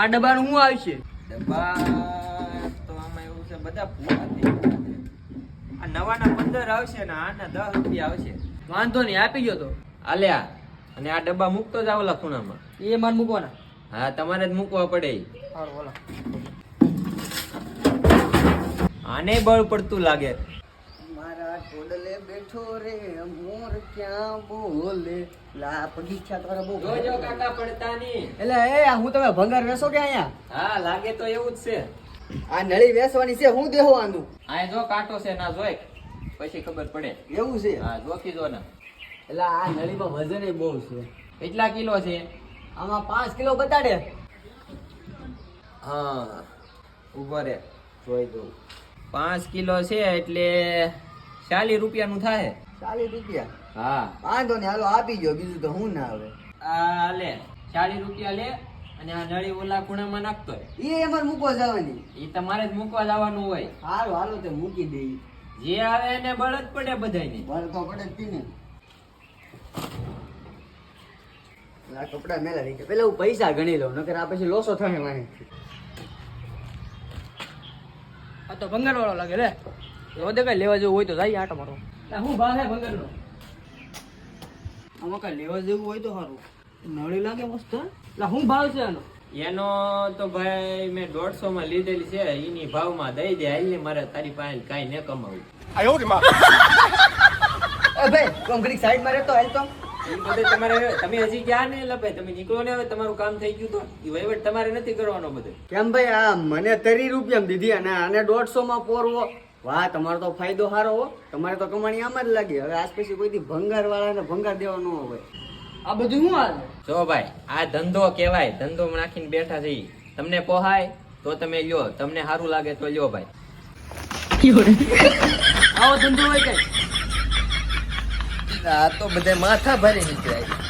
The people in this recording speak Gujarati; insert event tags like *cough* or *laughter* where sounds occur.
આ ડબ્બાનું શું આવશે ડબ્બા તો આમાં એવું છે બધા પૂરા થઈ ગયા આ નવાના પંદર આવશે ને આના દસ રૂપિયા આવશે. વાંધો નહીં આપી ગયો તો. આલ્યા અને આ ડબ્બા મૂકતો જ ઓલા ખૂણામાં. એ માર મૂકવાના. હા તમારે જ મૂકવા પડે. બોલો આને બળ પડતું લાગે. મારા ટોડલે બેઠો રે મોર ક્યાં બોલે? લા પગીચા તારા બહુ જોજો કાકા પડતા નહીં એટલે એ હું તમે ભંગાર વેસો કે અહીંયા? હા લાગે તો એવું જ છે. આ નળી વેસવાની છે હું દેવાનું આ જો કાંટો છે ના જોઈ પછી ખબર પડે. એવું છે? હા જોખી જો ના. એટલે આ નળીમાં વજન બહુ છે. કેટલા કિલો છે? આમાં પાંચ કિલો બતાડે. હા ઊભો રે. જોઈ દઉં. પાંચ કિલો છે એટલે ચાલીસ રૂપિયાનું થાય. ચાલીસ રૂપિયા? હા. વાંધો ને હાલો આપી ગયો બીજું તો હું ના આવે. આ લે ચાલીસ રૂપિયા લે અને આ નળી ઓલા ખૂણામાં નાખતો એ અમારે મૂકવા જવાની. એ તમારે જ મૂકવા જવાનું હોય. હારું હાલો તે મૂકી દે જે આવે એને બળ જ પડે બધાને ભર તો પડે જ ને. આ કપડા મેલા રહી પેલા હું પૈસા ગણી લઉં નકર આ પછી લોસો થાય મારે આ તો ભંગાર વાળો લાગે લે રોદે કઈ લેવા જેવું હોય તો જાય આટો મારો હું ભાવ હે ભંગાર નો આમાં કઈ લેવા જેવું હોય તો સારું નળી લાગે મસ્ત. હે? લા હું ભાવ છે આનો? એનો તો ભાઈ મેં દોઢસો માં લીધેલી છે એની ભાવમાં દઈ દે હાલ ને મારે તારી પાસે કઈ ન કમાવું. એ ભાઈ કોમ ઘડીક સાઈડમાં રહેતો હાલ તો. તમારે તમે હજી ક્યાં ને એટલે ભાઈ તમે નીકળો ને હવે તમારું કામ થઈ ગયું તો. એ વહીવટ તમારે નથી કરવાનો બધો. કેમ ભાઈ આ મને તરી રૂપિયા દીધી અને આને દોઢસો માં પોરવો. વાહ તમારો તો ફાયદો સારો હો. તમારે તો કમાણી આમ જ લાગી. હવે આજ પછી કોઈ થી ભંગાર વાળાને ભંગાર દેવા ન હોય. આ બધું શું હાલ? જો ભાઈ આ ધંધો કહેવાય. ધંધો નાખીને બેઠા છીએ તમને પોહાય તો તમે લ્યો. તમને સારું લાગે તો લ્યો ભાઈ. *laughs* આવો ધંધો હોય કઈ. આ તો બધે માથા ભરી નીકળ્યા